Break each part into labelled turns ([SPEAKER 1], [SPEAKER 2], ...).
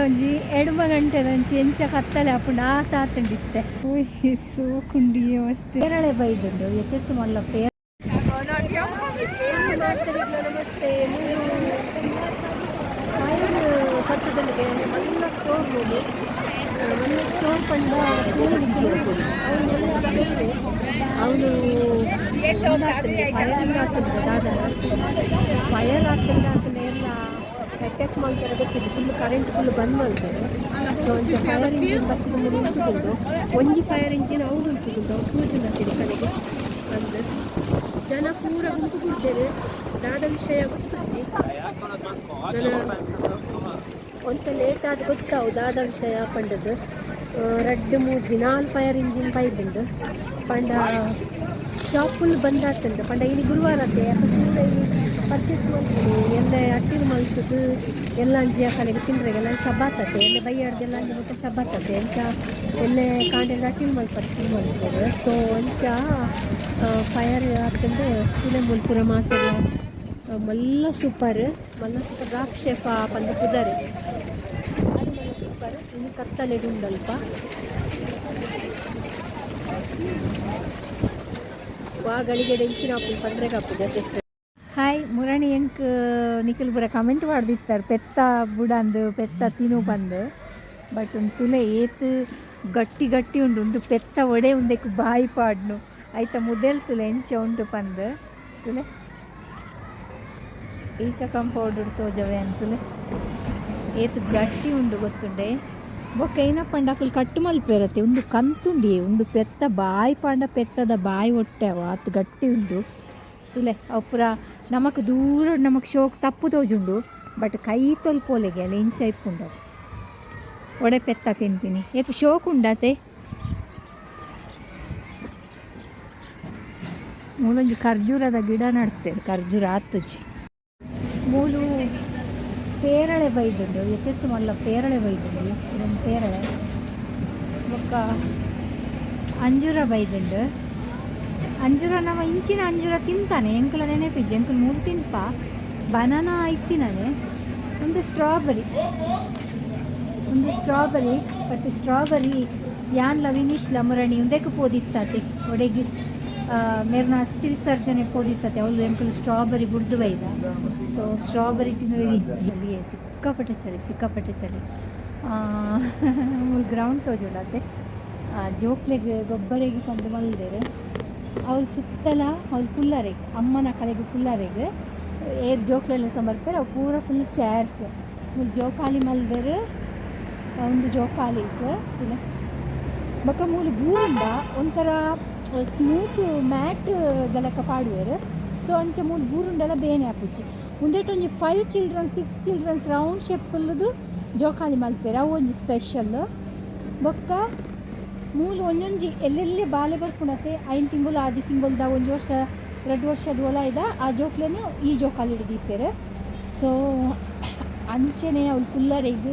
[SPEAKER 1] ಒಂಜಿ ಎಡಮ ಗಂಟೆದಂಚಿ ಎಂಚ ಕತ್ತಲೆ ಆಪುಂಡು ಆ ತಾತಂಡಿತ್ತೆ ಕುಂಡಿ ಮಸ್ತ್ ಪೇರಳೆ ಬೈದುಂಡು ಎತ್ತೆತ್ತು ಮಲ್ಲ ಪೇರ ಅವನು ಫೈರ್ ಆಗ್ತದೆ ಫೈರ್ ಆಗ್ತದೆ ಅದನ್ನ ಎಲ್ಲ ಅಟ್ಯಾಕ್ ಮಾಡ್ತಾರೆ ಗೊತ್ತಿದ್ದು ಫುಲ್ ಕರೆಂಟ್ ಫುಲ್ ಬಂದ್ ಮಾಡ್ತಾರೆ. ಒಂದು ಫೈರ್ ಇಂಜಿನ್ ಬರ್ತದೆ ನಿಂತುಕೊಂಡು ಒಂಜಿ ಫೈರ್ ಇಂಜಿನ್ ಅವ್ರು ನಿಂತುಕೊಂಡು ಅವ್ರು ಮಾಡ್ತೀರಿ ಕಡೆಗೆ ಅಂದು ಜನ ಪೂರ ಗುಂಪುಗಿದ್ದೇವೆ ದಾದ ವಿಷಯ ಗೊತ್ತಿ ಒಂತ ಲೇಟ್ ಆದ ಗೊತ್ತಾವು ದಾದ ವಿಷಯ ಪಂಡದು ರೆಡ್ ಮೂರು ದಿನ ಫೈರ್ ಇಂಜಿನ್ ಪೈಜುಂಡು ಪಂಡ ಶಾಪ್ ಫುಲ್ ಬಂದ್ ಆಗ್ತುಂಡು ಪಂಡ ಇಲ್ಲಿ ಗುರುವಾರ ಅದೇ ಪರ್ಚೇಸ್ ಮಾಡ್ತೀನಿ ಎಲ್ಲ ಅಟ್ಟಿಗೆ ಮಲ್ತದ್ದು, ಎಲ್ಲ ಅಂಜಿಯ ಕಲೆಗೆ ತಿಂದ್ರೆಗೆಲ್ಲ ಶಬ್ಬಾತತೆ ಎಲ್ಲ ಬೈಯಾಡ್ದೆಲ್ಲ ಅಂಜಿ ಮತ್ತೆ ಶಬ್ಬಾತತೆ, ಎಂಚ ಎಲ್ಲೇ ಕಾಂಡೆಲ್ಲ ಅಟ್ಟಿಗೆ ಮಲ್ ಪರ್ಚೇಸ್ ಮಾಡ್ತಾರೆ ಸೊ ಒಂಚ ಫೈರ್ ಆಗ್ತಂದ್ರೆ ಇಲ್ಲ ಮುಲ್ಪುರ ಮಾತೆಲ್ಲ ಮಲ್ಲ ಸೂಪರ್ ಮಲ್ಲ ಸೂಪರ್ ದ್ರಾಕ್ಷೇಪ ಪಂದ ಕುದರೆ. ಸೂಪರ್ ಇನ್ನು ಕತ್ತಲೆ ಗುಂಡಲ್ಪ ವಾ, ಗಳಿಗೆ ಡೆಂಚಿನ ಹಾಕೊಂಡು ಪಂದ್ರೆಗೆ ಹಾಯ್ ಮುರಣಿ ಎಂಕ್, ನಿಖಿಲ್ ಪೂರ ಕಮೆಂಟ್ ಮಾಡ್ದಿತ್ತಾರೆ ಪೆತ್ತ ಬುಡಂದು, ಪೆತ್ತ ತಿನ್ನು ಬಂದು. ಬಟ್ ಒಂದು ತುಲೆ ಏತು, ಗಟ್ಟಿ ಗಟ್ಟಿ ಉಂಡು ಉಂಡು ಪೆತ್ತ ಒಡೆ ಉಂದೆಕ್ ಬಾಯಿ ಪಾಡ್ನು. ಆಯ್ತಾ ಮುದೇಲ್ ತುಲೆ ಎಂಚ ಉಂಡು ಪಂದು. ತುಲೆ. ಈಚ ಕಂಪೌಂಡ್ ತೋಜವೆ ಅಂತುಲೆ ಏತು ಗಟ್ಟಿ ಉಂಡು ಗೊತ್ತುಂಡೆ. ಬೊಕ್ಕ ಏನಪ್ಪ ಅಕುಲು ಕಟ್ಟು ಮಲ್ಪೇರತ್ತೆ ಒಂದು ಕಂತುಂಡಿ ಒಂದು ಪೆತ್ತ ಬಾಯಿ ಪಾಂಡ ಪೆತ್ತದ ಬಾಯಿ ಒಟ್ಟೆವ ಅವ. ಅತ್ ಗಟ್ಟಿ ಉಂಡು. ತುಲೆ ಅಪುರ ನಮಕ್ ದೂರ, ನಮಕ್ ಶೋಕ್ ತಪ್ಪು ತೋಜುಂಡು ಬಟ್ ಕೈ ತೊಲ್ಪೋಲೆಗೆ ಅಲ್ಲಿ ಇಂಚ ಇಪ್ಪುಂಡು. ಒಡೆ ಪೆತ್ತ ತಿಂತೀನಿ ಏತ್ ಶೋಕ್ ಉಂಡತೆ ಮೂಲೊಂಜಿ ಖರ್ಜೂರದ ಗಿಡ ನಡ್ತೇವೆ ಖರ್ಜೂರ ಆತುಜಿ. ಮೂಲು ಪೇರಳೆ ಬೈದುಂಡು ಎತ್ತೆತ್ತು ಮಲ್ಲ ಪೇರಳೆ ಬೈದುಂಡು, ಇದೊಂದು ಪೇರಳೆ. ಬೊಕ್ಕ ಅಂಜೂರ ಬೈದುಂಡು. ಅಂಜೂರ ನಮ್ಮ ಇಂಚಿನ ಅಂಜೂರ ತಿಂತಾನೆ. ಎಂಕಲ ನೆನಪಿಜ್ಜಿ ಎಂಕಲ್ ಮೂರು ತಿನ್ಪ. ಬನಾನಾ ಇತ್ತಿನಾನೆ ಒಂದು ಸ್ಟ್ರಾಬೆರಿ ಒಂದು ಸ್ಟ್ರಾಬೆರಿ ಬಟ್ ಸ್ಟ್ರಾಬೆರಿ ಯಾನ್ಲ ವಿನಿಶ್ಲ ಮುರಣಿ ಉಂದೆಕ್ ಪೋದಿತ್ತಾತೆ. ಒಡೆಗಿ ಮೇರ್ನ ಅಸ್ಥಿ ವಿಸರ್ಜನೆ ಪೋದಿತ್ತತೆ. ಅವಳು ಎಂಕಲ್ ಸ್ಟ್ರಾಬೆರಿ ಬುಡ್ದು ಬೈದ. ಸೊ ಸ್ಟ್ರಾಬೆರಿ ತಿನ್ನೋರಿಗೆ ಸಿಕ್ಕಾಪಟ್ಟೆ ಚಳಿ ಸಿಕ್ಕಾಪಟ್ಟೆ ಚಳಿ. ಗ್ರೌಂಡ್ ತೋಜೋಡತ್ತೆ ಜೋಕ್ಲೆಗೆ, ಗೊಬ್ಬರಿಗೆ ಕಂಡು ಮಲ್ದೇರು. ಅವ್ಳು ಸುತ್ತಲ ಅವ್ಳು ಕುಲ್ಲರೆಗೆ ಅಮ್ಮನ ಕಡೆಗೆ ಕುಲ್ಲರೆಗೆ ಏರ್ ಜೋಕ್ಲೆಲ್ಲ ಸಹ ಬರ್ತಾರೆ. ಅವು ಪೂರ ಫುಲ್ ಚೇರ್ಸ್ ಜೋಕಾಲಿ ಮಲ್ದರು, ಒಂದು ಜೋಕಾಲಿ ಸರ್ ಬೊಕ್ಕ ಮೂಲು ಬೂರುಂಡ ಒಂಥರ ಸ್ಮೂತ್ ಮ್ಯಾಟ್ ಗಲಕ ಪಾಡುವರು. ಸೊ ಅಂಚ ಮೂಲು ಬೂರುಂಡೆಲ್ಲ ಬೇನೆ ಆಪುಚ್ಚಿ. ಉಂದೆಟ್ ಒಂಜಿ five children six childrens round shape ಕುಲ್ಲದು ಜೋಕಾಲಿ ಮಲ್ಪೇರು. ಅವು ಒಂಜಿ ಸ್ಪೆಷಲ್ ಬೊಕ್ಕ ಮೂಲು ಒಂಜೊಂಜಿ ಎಲ್ಲೆಲ್ಲಿ ಬಾಲೆ ಬರ್ಪುಣತೆ? ಐನ್ ತಿಂಗಳು ಆಜಿ ದ ಒಂಜಿ ವರ್ಷ, ಎರಡು ವರ್ಷ ಒಲ ಇದ. ಆ ಜೋಕ್ಲೆನ್ ಈ ಜೋಕಾಲಿ ಹಿಡಿದಿಪ್ಪೇರು ಸೊ ಅಂಚೆನೆ ಅವ್ಳು ಕುಲ್ಲರೆಗ್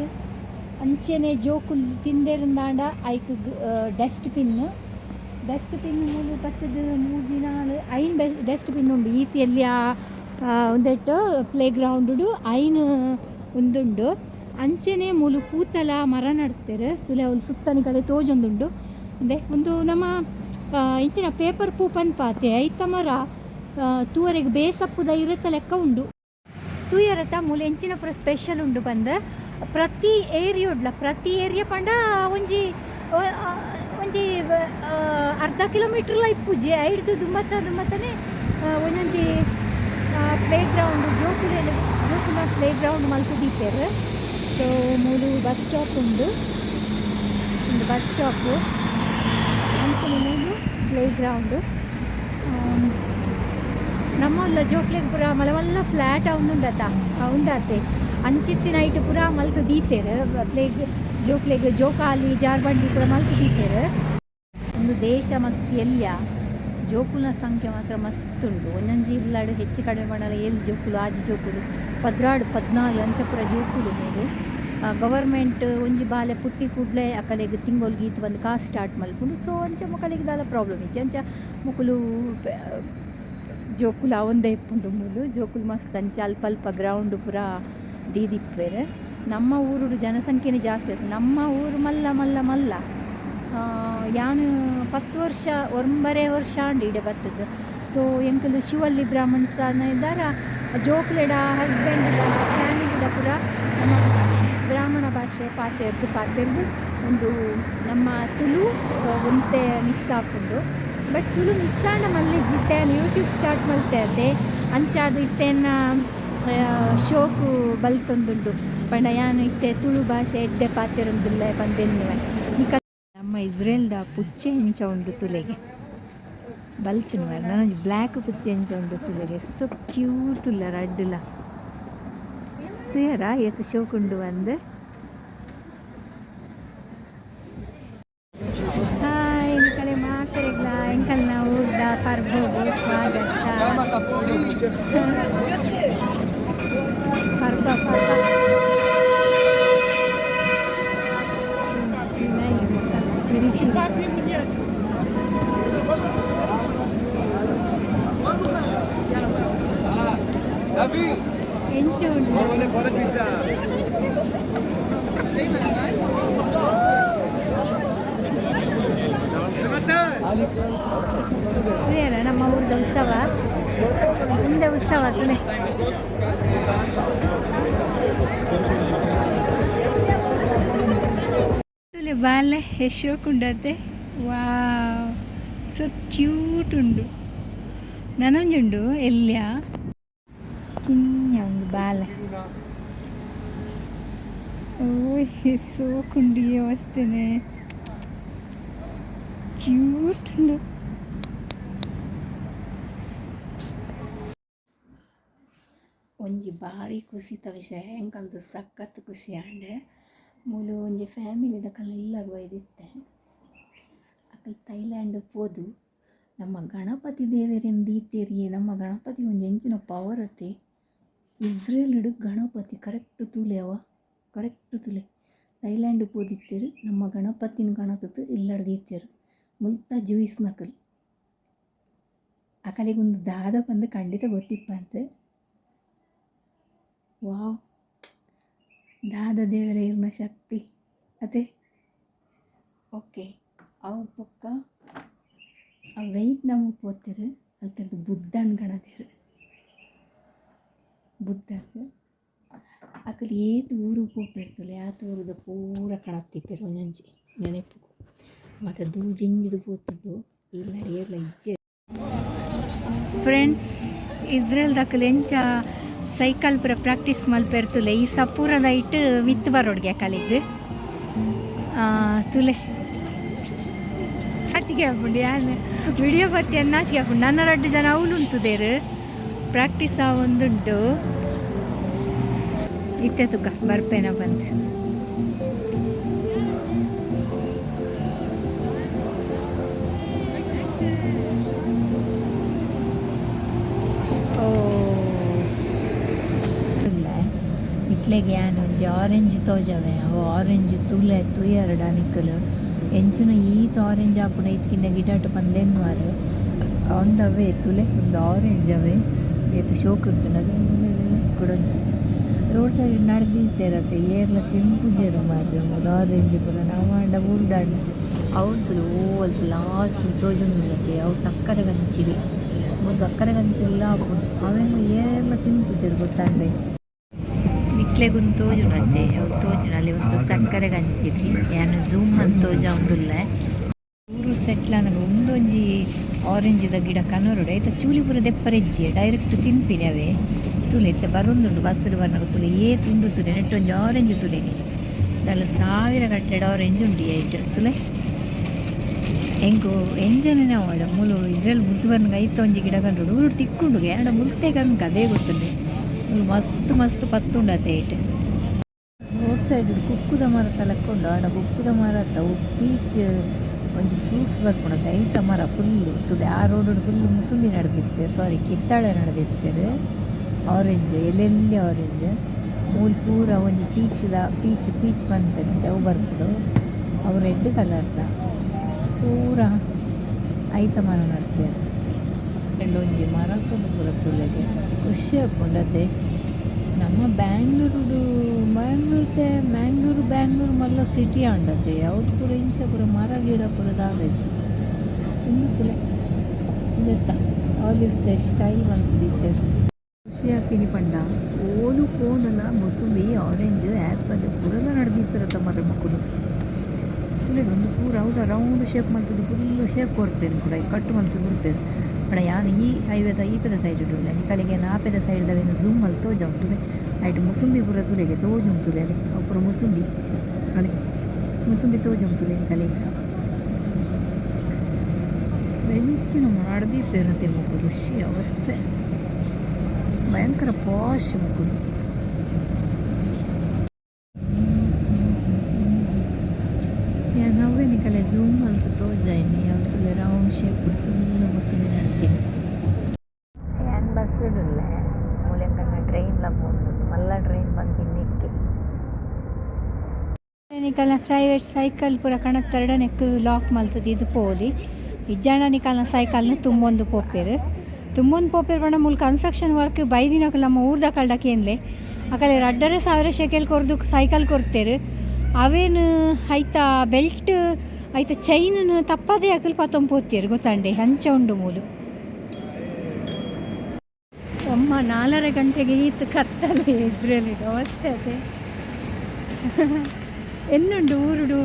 [SPEAKER 1] ಅಂಚೆನೆ ಜೋಕುಲ್ ತಿಂದೆರಿಂದಾಂಡ ಐಕ್ ಡಸ್ಟ್ ಬಿನ್ ಡಸ್ಟ್ ಮೂಲು ಬರ್ತದ ಮೂರು ದಿನ ಐನ್ ಡಸ್ಟ್ ಬಿನ್ ಉಂಡು. ಈತಿಯಲ್ಲಿ ಒಂದೆಟ್ಟು ಪ್ಲೇ ಗ್ರೌಂಡು ಐನ್ ಒಂದುಂಡು ಅಂಚೆನೆ ಮೂಲು ಪೂತಲ ಮರ ನಡ್ತೇರೆ, ತುಲೆ ಅವಳು ಸುತ್ತನಿಗಳೇ ತೋಜೊಂದುಂಡು. ಅಂದೆ ಒಂದು ನಮ್ಮ ಇಂಚಿನ ಪೇಪರ್ ಪೂಪನ್ ಪನ್ಪಾತೆ ಐತ ಮರ ತೂವರೆಗೆ ಬೇಸಪ್ಪುದ ಇರತ್ತ ಲೆಕ್ಕ ಉಂಡು. ತೂಯರತ ಮೂಲೆ ಎಂಚಿನ ಪುರ ಸ್ಪೆಷಲ್ ಉಂಡು ಬಂದ ಪ್ರತಿ ಏರಿಯೋಡ್ಲ ಪ್ರತಿ ಏರಿಯಾ ಪಂಡ ಒಂಜಿ ಒಂಜಿ ಅರ್ಧ ಕಿಲೋಮೀಟ್ರ್ಲ ಇಪ್ಪುಜಿ, ಐಡ್ದು ದುಮ್ಮತ್ತ ದುಮ್ಮತ್ತನೆ ಒಂದೊಂಜಿ ಪ್ಲೇ ಗ್ರೌಂಡ್ ಜೋಕುಲ ಜೋಕುಲ ಪ್ಲೇ ಗ್ರೌಂಡ್ ಮಲ್ತು ಮೂಲು ಬಸ್ ಸ್ಟಾಪ್ ಉಂಡು ಒಂದು ಬಸ್ ಸ್ಟಾಪು ಮತ್ತು ಮೂಲು ಪ್ಲೇ ಗ್ರೌಂಡು ನಮ್ಮಲ್ಲ ಜೋಕ್ಲೆಗ್ ಪುರ ಮಲವಲ್ಲ ಫ್ಲ್ಯಾಟ್ ಅವನುಂಡತ ಉಂಡಾತೆ ಅಂಚಿತ್ತಿ ನೈಟ್ ಪುರ ಮಲ್ತು ದೀತೇರು. ಪ್ಲೇಗ್, ಜೋಕ್ಲೆಗ್, ಜೋಕಾಲಿ, ಜಾರ್ಬಂಡಿ ಪುರ ಮಲ್ತು ದೀತೇರು. ಒಂದು ದೇಶ ಮಸ್ತಿ ಎಲ್ಯ ಜೋಕುಲ ಸಂಖ್ಯೆ ಮಾತ್ರ ಮಸ್ತ್ ಉಂಡು ಒಂದೊಂಜಿ ಇಲ್ಲಾಡು ಹೆಚ್ಚು ಕಡಿಮೆ ಮಾಡಲ್ಲ. ಏಳು ಜೋಕುಲು? ಆಜಿ ಜೋಕುಲು. ಪದ್ರಾಡು, ಪದ್ನಾಲು ಅಂಚಪುರ ಜೋಕುಲು ಮೂರು ಗವರ್ಮೆಂಟ್ ಒಂಜಿ ಬಾಲೆ ಪುಟ್ಟಿ ಕೂಡಲೇ ಅಕಲೆಗ್ ತಿಂಗೋಲ್ ಗೀತ್ ಬಂದು ಕಾಸು ಸ್ಟಾರ್ಟ್ ಮಲ್ಪುಂಡು. ಸೊ ಅಂಚ ಮುಕಲಿಗೆ ದಾಲ ಪ್ರಾಬ್ಲಮ್ ಇಜ್ಜಿ ಅಂಚ ಮುಕುಲು ಜೋಕುಲು ಅವಂದೇ ಇಪ್ಪುಂಡು ಮೂಲು. ಜೋಕುಲು ಮಸ್ತ್ ಅಂಚ ಅಲ್ಪ ಅಲ್ಪ ಗ್ರೌಂಡ್ ಪುರ ದೀದಿಪ್ಪೇರೆ. ನಮ್ಮ ಊರು ಜನಸಂಖ್ಯೆನೇ ಜಾಸ್ತಿ ಆಯ್ತು. ನಮ್ಮ ಊರು ಮಲ್ಲ ಮಲ್ಲ ಮಲ್ಲ. ಯಾನು ಪತ್ತು ವರ್ಷ, ಒಂಬರೇ ವರ್ಷ ಅಂಡ್ ಇಡೆ ಬತ್ತದ್ದು ಸೊ ಎಂಕಲು ಶಿವಲ್ಲಿ ಬ್ರಾಹ್ಮಣ್ಸ್ ಇದ್ದಾರ. ಜೋಕ್ಲೆಡ ಹಸ್ಬೆಂಡ್ ಫ್ಯಾಮಿಲಿಡ ಪುರ ನಮ್ಮ ಬ್ರಾಹ್ಮಣ ಭಾಷೆ ಪಾತೆರ್ದು ಪಾತೆರ್ದು ಒಂದು ನಮ್ಮ ತುಳು ಒಂತೆ ಮಿಸ್ ಆಗ್ತದ್ದು. ಬಟ್ ತುಳು ಮಿಸ್ ಆಂಡ ಮಲ್ಲಿ ಇತ್ತೆ ಯೂಟ್ಯೂಬ್ ಸ್ಟಾರ್ಟ್ ಮಲ್ತೆ ಅದೇ ಅದು ಇತ್ತೇನ ಶೋಕು ಬಲ್ತೊಂದುಂಡು. ಪಂಡ ಯಾನು ಇತ್ತೆ ತುಳು ಭಾಷೆ ಎಡ್ಡೆ ಪಾತೆರೊಂದಿಲ್ಲ ಬಂದೆನ್ನುವ. ಇಸ್ರೇಲ್ದ ಪುಚ್ಚೆ ಹೆಂಚ ಉಂಡು ತುಲೆಗೆ. ಬಲ್ತಿನ ನನಗೆ ಬ್ಲ್ಯಾಕ್ ಪುಚ್ಚೆ ಹೆಂಚ ಉಂಡು ತುಲೆಗೆ. ಸೊ ಕ್ಯೂಟ್ ಉಲ್ಲ ಅಡ್ಡುಲ ತುಯರ ಎತ್ತು ಶೋಕುಂಡು ಬಂದು. ಹಾಯ್ ಕಡೆ ಎಂಕಲ್ ನಾವು ಪರ್ಬೋದು ಸ್ವಾಗತ. ಉಂಟು ಇದೇನ ನಮ್ಮ ಊರದ ಉತ್ಸವ. ಹಿಂದೆ ಉತ್ಸವ ತುಲೆ ಬಾಲ್ಯ ಬಾಲೆ ಯಶೋಕುಂಡತೆ ವಾ ಸೊ ಕ್ಯೂಟ್ ಉಂಡು. ನನಂಜುಂಡು ಎಲ್ಯ ಕಿನ್ಯ ಒಂದು ಬಾಲೆ ಓ ಸೊ ಕುಂಡಿಗೆ ವಸ್ತೇನೆ ಕ್ಯೂಟ್ ಉಂಡು ಒಂಜಿ ಬಾರಿ ಕುಸಿತ ವಿಷಯ. ಹೆಂಗಂದು ಸಖತ್ ಖುಷಿ ಆಂಡೆ. ಮೂಲು ಒಂಜಿ ಫ್ಯಾಮಿಲಿದ ಕಲ್ಲ ಒಯ್ದಿತ್ತೆ. ಅಕಲ್ ಥೈಲ್ಯಾಂಡ್ ಪೋದು. ನಮ್ಮ ಗಣಪತಿ ದೇವರಿಂದ ಇತ್ತೀರಿ ನಮ್ಮ ಗಣಪತಿ ಒಂಜಿ ಎಂಚಿನ ಪವರ್ ಅತಿ ಇಸ್ರೇಲ್ಡ್ ಗಣಪತಿ ಕರೆಕ್ಟ್ ತೂಲೆ ಅವ ಕರೆಕ್ಟ್ ತೂಲೆ. ಥೈಲ್ಯಾಂಡ್ ಪೋದಿತ್ತೇರು, ನಮ್ಮ ಗಣಪತಿನ ಗಣತತ್ತು ಇಲ್ಲ ಇತ್ತೇರು. ಮುಲ್ತ ಜೂಯಿಸ್ ನಕಲ್. ಆ ದಾದ ಬಂದು ಖಂಡಿತ ಗೊತ್ತಿಪ್ಪ ಅಂತೆ. ವಾವ್. ದಾದ ದೇವರ ಇರ್ನ ಶಕ್ತಿ. ಅದೇ ಓಕೆ. ಅವ್ರ ಪಕ್ಕ ಆ ವೆಯ್ಟ್ ನಮಗೆ ಪೋತಿರು ಅಲ್ತರದ್ದು ಬುದ್ಧನ ಗಣದೇರು ಬುದ್ಧಗೆ ಅಕಲ್ ಏತ್ ಊರು ಪೋಪಿರ್ತಲೆ ಆತ ಊರುದ ಪೂರ ಕಣತ್ತಿಪ್ಪೇರು ಒಂಜಂಜಿ ನೆನಪು. ಮತ್ತು ದೂಜಿಂಜಿದು ಪೋತುಂಡು ಇಲ್ಲ ಏರ್ಲ ಇಜ್ಜೆ. ಫ್ರೆಂಡ್ಸ್ ಇಸ್ರೇಲ್ ದಕ್ಕಲ್ ಎಂಚ ಸೈಕಲ್ ಪೂರ ಪ್ರಾಕ್ಟೀಸ್ ಮಲ್ಪೆರ್ತುಲೆ ಈ ಸಪೂರದ ಇಟ್ಟು ವಿತ್ ಬರೋಡ್ಗೆ ಆ, ತುಲೆ. ಹಚ್ಚಿಗೆ ಹಾಕೊಂಡು ಯಾರು ವಿಡಿಯೋ ಬರ್ತಿಯನ್ನು ಹಚ್ಚಿಗೆ ಹಾಕೊಂಡು ನನ್ನ ಎರಡು ಜನ ಅವಳು ಉಂಟುದೇರು ಪ್ರಾಕ್ಟೀಸ್ ಆ ಒಂದುಂಟು. ಇತ್ತೆ ತುಕ, ಬರ್ಪೇನ ಬಂದು. ಇತ್ಲೆಗೆ ಯಾನು ಒಂಜಿ ಆರೆಂಜ್ ತೋಜವೆ. ಅವು ಆರೆಂಜ್ ತುಲೆ ತುಯರ್ಡ ನಿಕ್ಕಲು ಎಂಚಿನ ಈತ ಆರೆಂಜ್ ಆಪುನ ಇತ್ಕಿನ್ನ ಗಿಡಾಟ್ ಪಂದೆನ್ನುವಾರು. ಅವೇ ತುಲೆ, ಒಂದು ಆರೆಂಜ್ ಅವೆ. ಏತು ಶೋಕ್ ಉಂಟು ಕೊಡೊಂಚಿ ರೋಡ್ ಸೈಡ್ ನಡೆದಿತ್ತೇರತ್ತೆ ಏರ್ಲ ತಿಂಪು ಜೇರು ಒಂದು ಆರೆಂಜ್ ಪುರ ನಾವು ಆಂಡ ಊರ್ಡಾಂಡ ಅವ್ರದ್ದು ಅಲ್ಪ. ಲಾಸ್ಟ್ ತೋಜೊಂದುಲ್ಲತ್ತೆ ಅವು ಸಕ್ಕರೆ ಗಂಚಿರಿ ಅವ್ರು ಸಕ್ಕರೆ ಗಂಚಿಲ್ಲ ಅವೆಲ್ಲ ಏರ್ಲ ತಿಂಪು ಜೇರು ಗೊತ್ತಾಂಡೆ ನಿಕ್ಲೆಗೊಂದು ತೋಜುನಂತೆ ಅವ್ರು ತೋಜುನ ಅಲ್ಲಿ ಒಂದು ಸಕ್ಕರೆ ಗಂಚಿರಿ ಏನು ಝೂಮ್ ಅಂತ ತೋಜ ಒಂದುಲ್ಲ. ಊರು ಸೆಟ್ಲ ನನಗೆ ಒಂದೊಂಜಿ ಆರೆಂಜಿದ ಗಿಡ ಕನೋರುಡು ಐತ ಚೂಲಿ ಪೂರ ಡೈರೆಕ್ಟ್ ತಿನ್ಪಿನಿ ಅವೆ. ತುಲೆ ಇತ್ತ ಬರೊಂದುಂಡು ಬಸ್ಸಲ್ಲಿ ಬರ್ನಾಗ ತುಲೆ ಏ ತುಂಡು ತುಲೆ ನೆಟ್ಟೊಂಜಿ ಆರೆಂಜ್ ತುಲೆನಿ ದಾಲ ಸಾವಿರ ಕಟ್ಟೆಡ ಆರೆಂಜ್ ಉಂಡು ಐಟ್ ತುಲೆ ಹೆಂಗು, ಎಂಜನೇ ಅವಳ ಮೂಲು ಇದ್ರಲ್ಲಿ ಮುದ್ದು ಬರ್ನಾಗ ಐತ ಒಂಜಿ ಗಿಡ ಕಂಡು ಊರು ತಿಕ್ಕುಂಡು ಎರಡ ಮುಲ್ತೆ ಕನ್ಕ ಅದೇ ಗೊತ್ತುಂಡೆ ಮೂಲು ಮಸ್ತ್ ಮಸ್ತ್ ಪತ್ತುಂಡು ಅತ್ತೆ ಐಟ್ ರೋಡ್ ಸೈಡ್ ಕುಕ್ಕುದ ಮರ ತಲಕ್ಕೊಂಡು. ಆಡ ಕುಕ್ಕುದ ಮರ ಅತ್ತ ಪೀಚ್ ಒಂಜಿ ಫ್ರೂಟ್ಸ್ ಬರ್ಕೊಳತ್ತೆ ಐತ ಮರ ಫುಲ್ಲು ತುದೆ ಆ ರೋಡ್ ಫುಲ್ ಮುಸುಂಬಿ ನಡೆದಿರ್ತೇವೆ ಸಾರಿ ಕಿತ್ತಾಳೆ ನಡೆದಿರ್ತೇವೆ ಆರೆಂಜ್ ಎಲ್ಲೆಲ್ಲಿ ಆರೆಂಜ್ ಮೂಲ್ ಪೂರ ಒಂಜಿ ಪೀಚ್ದ ಪೀಚ್ ಪೀಚ್ ಬಂತಂತೆ. ಅವು ಬರ್ಕೊಡು. ಅವು ರೆಡ್ ಕಲರ್ದ ಪೂರ ಐತ ಮರ ನಡ್ತೇವೆ ಒಂಜಿ ಮರ ಪೂರ ತುಲೆಗೆ. ಖುಷಿ ಹಾಕೊಂಡದೆ ನಮ್ಮ
[SPEAKER 2] ನಮ್ಮ ಬ್ಯಾಂಗ್ಳೂರು ಬ್ಯಾಂಗ್ಳೂರ್ತೆ ಮ್ಯಾಂಗ್ಳೂರು, ಬ್ಯಾಂಗ್ಳೂರು ಮಲ್ಲ ಸಿಟಿ ಆಂಡತೆ ಅವ್ರು ಪೂರ ಇಂಚ ಪೂರ ಮರ ಗಿಡ ಪೂರ ದಾವೆಚ್ಚು ಸ್ಟೈಲ್ ಬಂದಿದ್ದೆ ಖುಷಿ ಪಂಡ, ಓಲು, ಕೋನಲ, ಮೊಸಂಬಿ ಆರೆಂಜ್ ಆ್ಯಪಲ್ ಪೂರೆಲ್ಲ ನಡೆದಿತ್ತಿರತ್ತ ಮರ ಮಕ್ಕಳು ಒಂದು ಪೂರ ಅವ್ರ ರೌಂಡ್ ಶೇಪ್ ಮಲ್ತದ್ದು ಫುಲ್ಲು ಶೇಪ್ ಕೊಡ್ತೇನೆ ಕೂಡ ಕಟ್ ಕಟ್ಟು ಮಲ್ತದ್ದು ಕೊಡ್ತೇನೆ ಬಡ ಯಾನು ಈ ಹೈವೇದ ಈ ಪದ ಸೈಡ್ ಇಡಲ್ಲ ಈ ಕಡೆಗೆ ನಾಪೆದ ಸೈಡ್ ದವೇನು ಝೂಮ್ ಅಲ್ಲಿ ತೋ ಉಂಟುಲೆ ಐಟ್ ಮುಸುಂಬಿ ಪೂರ ತುಲೆಗೆ ತೋಜು ಉಂಟುಲೆ ಅಲ್ಲಿ. ಅವು ಪೂರ ಮುಸುಂಬಿ. ಅಲ್ಲಿ. ಮುಸುಂಬಿ ತೋಜು ಉಂಟುಲೆ ಕಲೆ ಬೆಂಚಿನ ಪೆರತೆ ಮಗು. ಋಷಿ ಅವಸ್ಥೆ. ಭಯಂಕರ ಪಾಶ್ ಮಗು ನಾವೇ ನಿಕಲೆ ಝೂಮ್ ಅಂತ ತೋಜಾಯ್ನಿ ಅವತ್ತಲ್ಲಿ ರೌಂಡ್ ಶೇಪ್ ಫುಲ್ ಮುಸುಂಬಿ ನಡ್ತೀನಿ ಏನ್ ಬಸ್ ಇಡಲ್ಲ ಮೂಲಂಕನ್ನ ಟ್ರೈನ್ಲ പോകുന്നത് ಮಲ್ಲ ಟ್ರೈನ್ ಬಂದು ನಿಕ್ಕೆ
[SPEAKER 1] ನಿಕಲ್ನ ಪ್ರೈವೇಟ್ ಸೈಕಲ್ ಪೂರ ಕಣತ್ತರಡ ನೆಕ್ ಲಾಕ್ ಮಲ್ತದ ಇದು ಪೋಲಿ ಇಜ್ಜಾಣ ನಿಕಲ್ನ ಸೈಕಲ್ನ ತುಂಬೊಂದು ಪೋಪೆರ್ ತುಂಬೊಂದು ಪೋಪೆರ್ ಪಂಡ ಮೂಲ ಕನ್ಸ್ಟ್ರಕ್ಷನ್ ವರ್ಕ್ ಬೈದಿನಕಲ್ ನಮ್ಮ ಊರ್ದ ಕಲ್ಡಕೇನ್ಲೆ ಅಕಲೆ ರಡ್ಡರೆ ಸಾವಿರ ಶೆಕೆಲ್ ಕೊರ್ದು ಸೈಕಲ್ ಕೊರ್ತೇರು ಅವೇನು ಐತ ಬೆಲ್ಟ್ ಐತ ಚೈನ್ ತಪ್ಪದೇ ಆಗಲಿ ಪತ್ತೊಂದು ಪೋತಿಯರು, ಗೊತ್ತಂಡೆ? ಹಂಚ ಉಂಡು ಮೂಲು. ಅಮ್ಮ ನಾಲ್ಕರ ಗಂಟೆಗೆ ಈತ ಕತ್ತಲೆ ಇದ್ರಲ್ಲಿ, ಅವಸ್ಥೆ ಅದೇ. ಎನ್ನುಂಡು ಊರುಡು?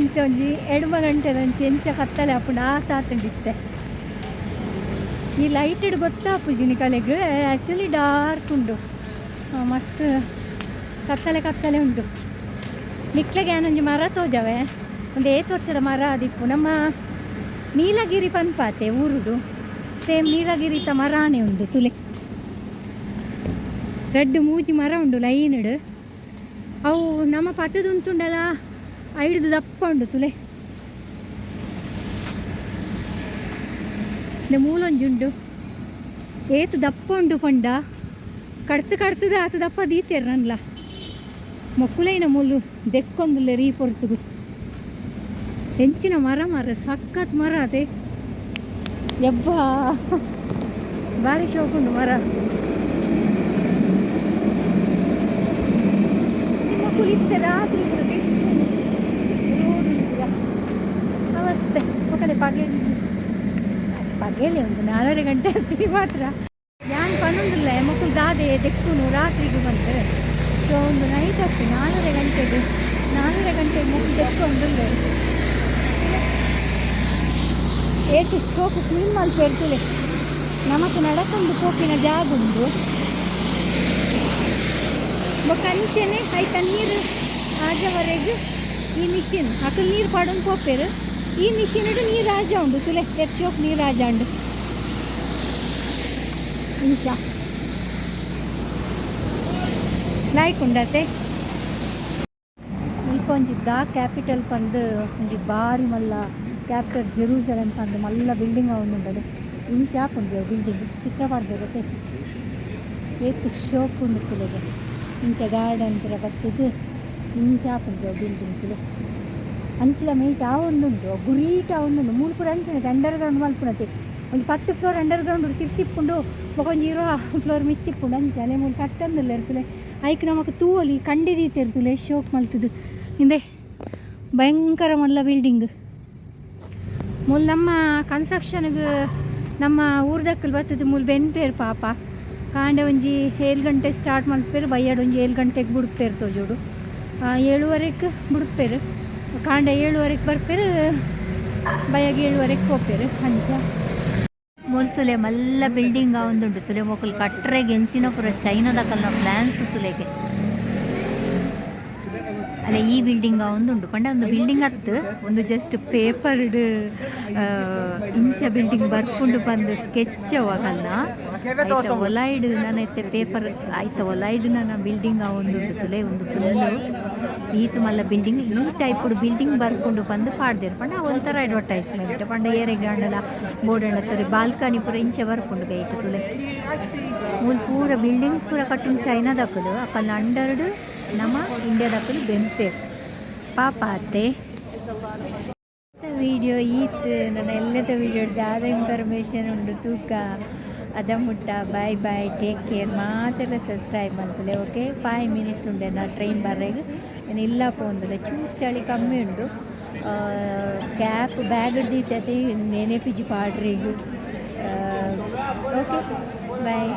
[SPEAKER 1] ಇಂಚ ಒಂಜಿ ಎಡಮ ಗಂಟೆದಂಚಿ ಎಂಚ ಕತ್ತಲೆ ಅಪ್ಪುಂಡು ಆ ತಾತಂಡಿತ್ತೆ ಈ ಲೈಟ್ ಇಡು ಗೊತ್ತಾಪುಜಿ ಕಲೆಗ್ ಆ್ಯಕ್ಚುಲಿ ಡಾರ್ಕ್ ಉಂಡು. ಮಸ್ತ್ ಕತ್ತಲೆ ಕತ್ತಲೆ ಉಂಟು ನಿಕ್ಲೆಗೆ ಏನೊಂಜಿ ಮರ ತೋಜವೆ ಒಂದು ಏತು ವರ್ಷದ ಮರ ಆದಿಪ್ಪು ನಮ್ಮ ನೀಲಗಿರಿ ಪನ್ಪಾತೆ ಊರುಡು ಸೇಮ್ ನೀಲಗಿರಿತ ಮರಾನೇ ಉಂಡು ತುಲೆ ರೆಡ್ ಮೂಜಿ ಮರ ಉಂಡು ಲೈನ್ಡ್ ಅವು ನಮ್ಮ ಪತ್ತದ ಉಂಟುಂಡಲ್ಲ ಐಡ್ದು ದಪ್ಪ ಉಂಡು ತುಲೆ இந்த ಮೂಲೊಂಜುಂಡು ಏತು ದಪ್ಪ ಉಂಡು ಪಂಡ ಕಡ್ತು ಕಡ್ತದ ಆತ ದಪ್ಪ ದೀತೇರ್ನಲ್ಲ ಮೊಕ್ಕುಲೈನ ಮುಲ್ಲು ದೆಕ್ಕೊಂದುಲ್ಲೆ ರೀ ಪೊರ್ತುಗು. ಹೆಂಚಿನ ಮರ ಮರ ಸಖತ್ ಮರ ಅದೇ. ಯಬ್ಬ ಬಾರಿ ಶೋಕುಂಡು ಮರ. ಸಿಂಹ ಕುಲಿತ್ತೆ ರಾತ್ರಿ ಬರುತ್ತೆ ಅವಸ್ಥೆ ಮಕ್ಕಳೇ ಪಗೇಲಿ ಪಗೇಲಿ ಒಂದು ನಾಲ್ಕು ಗಂಟೆ ಮಾತ್ರ. ಯಾನ್ ಪನ್ನೊಂದಿಲ್ಲ ಮಕ್ಕಳು ದಾದೆ ದೆಕ್ಕುನು ರಾತ್ರಿಗೆ ಬಂತು. ಸೊ ಒಂದು ನೈಟ್ ಅಷ್ಟೇ ನಾಲ್ಕೂವರೆ ಗಂಟೆಗೆ ನಾಲ್ಕೂವರೆ ಗಂಟೆಗೆ ಮುಗಿದಷ್ಟು ಒಂದು ಏಟು ಶೋಕು ಕ್ಲೀನ್ ಮಾಡ್ತಿರ್ತಲೆ ನಮಗೆ ನಡಕೊಂಡು ಸೋಪಿನ ಜಾಗ ಉಂಟು. ಕಂಚೆನೆ ಆಯ್ತ ನೀರು ಆಜವರೆಗೂ ಈ ಮಿಷಿನ್ ಅಕ್ಕ ನೀರು ಪಾಡೋನ್ ಪೋಪೇರು. ಈ ಮಿಷಿನ್ ಇಡು ನೀರು ಆಜ ಉಂಡು ತುಲೆ ಎರ್ಚೋಕ್ ನೀರು ಆಜ ಉಂಡು ಇಂಚ. ಲಾಯ್ಕ್ ಉಂಡತೆ ದ ಕ್ಯಾಪಿಟಲ್ ಪಂದು ಒಂಜಿ ಬಾರಿ ಮಲ್ಲ, ಕ್ಯಾಪಿಟಲ್ ಜೆರೂಸಲಂ ಪಂದು ಮಲ್ಲ ಬಿಲ್ಡಿಂಗ್ ಅವನುಂಡದು ಇಂಚ ಉಂಡು ಬಿಲ್ಡಿಂಗ್ ಚಿತ್ರ ಪಡ್ದೆ ಗೊತ್ತೇ? ಏತು ಶೋಕ್ ಉಂಡು ತುಲೆಗೆ ಇಂಚ ಗಾರ್ಡನ್ ಪೂರ ಬತ್ತದು, ಇಂಚ ಉಂಡು ಬಿಲ್ಡಿಂಗ್ ತುಲೆ ಅಂಚಿದ ಮೈಟ್ ಆ ಒಂದುಂಡು ಗುರೀಟ ಒಂದುಂಡು ಮೂಲು ಪೂರ ಅಂಚಿನತೆ ಅಂಡರ್ ಗ್ರೌಂಡ್ ಮಲ್ಪುನತೆ ಒಂದು ಪತ್ತು ಫ್ಲೋರ್ ಅಂಡರ್ ಗ್ರೌಂಡ್ ತಿರ್ತಿಪ್ಪುಂಡು ಒಂಜಿ ಇರೋ ಫ್ಲೋರ್ ಮಿತ್ತಿಪ್ಪುಂಡು. ಅಂಚ ಅಲೆ ಮೂಲು ಕಟ್ಟೊಂದುಲ್ಲ ಇರ್ತಲೆ ಐಕ್ ನಮಕ್ ತೂವಲಿ ಕಂಡಿದೀತೆ ಇರ್ತಲೆ ಶೋಕ್ ಮಲ್ತದು ಹಿಂದೆ ಭಯಂಕರ ಮಲ್ಲ ಬಿಲ್ಡಿಂಗ್ ಮುಲ್ ನಮ್ಮ ಕನ್ಸ್ಟ್ರಕ್ಷನ್ಗೆ ನಮ್ಮ ಊರ್ದಕ್ಕಲ್ ಬರ್ತದೆ ಮುಲ್ ಬೆನ್ಪೇರು ಪಾಪ. ಕಾಂಡೆ ಒಂಜಿ ಏಳು ಗಂಟೆ ಸ್ಟಾರ್ಟ್ ಮಾಡ್ಪೇರು ಬೈಯಾಡು ಒಂಜಿ ಏಳು ಗಂಟೆಗೆ ಬಿಡ್ಪೇರು ತೋಜೋಡು ಏಳುವರೆಗೆ ಬಿಡ್ಪೇರು ಕಾಂಡೆ ಏಳುವರೆಗೆ ಬರ್ಪೇರು, ಬೈಯಾಗ ಏಳುವರೆಗೆ ಹೋಗ್ಪೇರು ಅಂಚ ಮೊಲ್ತುಲೆ ಮಲ್ಲ ಬಿಲ್ಡಿಂಗ್ ಆವೊಂದುಂಡು ತುಲೆ ಮೊಕ್ಕಲು ಕಟ್ಟರೆ ಎಂಚಿನ ಪುರ ಚೈನಾದ ಕಲ್ನ ಪ್ಲಾನ್ಸ್ ತುಲೆಗೆ. ಅಲ್ಲ ಈ ಬಿಲ್ಡಿಂಗ್ ಒಂದುಂಡು ಪಂಡ ಒಂದು ಬಿಲ್ಡಿಂಗ್ ಹತ್ತು, ಒಂದು ಜಸ್ಟ್ ಪೇಪರ್ಡ್ ಇಂಚ ಬಿಲ್ಡಿಂಗ್ ಬರ್ಕೊಂಡು ಬಂದು ಸ್ಕೆಚ್ ಅವಾಗಲ್ಲ. ಆಯ್ತ, ಒಲೈಡ್ ನಾನು ಪೇಪರ್ ಆಯ್ತ, ಒಲೈಡ್ ನನ್ನ ಬಿಲ್ಡಿಂಗ್ ಒಂದು ತುಲೆ, ಒಂದು ಫುಲ್ಲು ಈತ ಮಲ್ಲ ಬಿಲ್ಡಿಂಗ್ ಈ ಟೈಪ್ ಬಿಲ್ಡಿಂಗ್ ಬರ್ಕೊಂಡು ಬಂದು ಪಾಡ್ದೇರು ಪಂಡ ಒಂಥರ ಅಡ್ವರ್ಟೈಸ್ಮೆಂಟ್ ಪಂಡ ಏರೆ ಗಾಂಡಲ, ಬೋರ್ಡ್ ತರಿ, ಬಾಲ್ಕನಿ ಪೂರ ಇಂಚೆ ಬರ್ಕೊಂಡು ಗೈಟ್ ತುಲೆ. ಮೂಲ ಪೂರ ಬಿಲ್ಡಿಂಗ್ಸ್ ಪೂರ ಕಟ್ಟಿನ ಚೈನಾದಕ್ಕಲು ಅಪ್ಪ ಅಂಡರ್ಡ್ ನಮ್ಮ ಇಂಡಿಯಾದಕ್ಕೂ ಬೆಂಪೆ ಪಾಪ ಅತ್ತೆ ವೀಡಿಯೋ ಈತ್ ನಾನು ಎಲ್ಲದ ವೀಡಿಯೋ ಆದ ಇನ್ಫಾರ್ಮೇಷನ್ ಉಂಟು, ತೂಕ. ಅದ ಮುಟ್ಟ ಬಾಯ್ ಬಾಯ್ ಟೇಕ್ ಕೇರ್ ಮಾತೆಲ್ಲ ಸಬ್ಸ್ಕ್ರೈಬ್ ಮಾಡ್ತದೆ ಓಕೆ ಫೈವ್ ಮಿನಿಟ್ಸ್ ಉಂಡೆ ನಾ ಟ್ರೈನ್ ಬರ್ರಾಗ. ನಾನು ಇಲ್ಲ ಪೋಂದಲ್ಲ ಚೂರು ಚಳಿ ಕಮ್ಮಿ ಉಂಟು. ಕ್ಯಾಪ್ ಬ್ಯಾಗ್ ಹಿಡ್ದೈತೆ ನೆನೆಪಿಜಿ ಪಾಡ್ರಿಗೂ ಓಕೆ ಬಾಯ್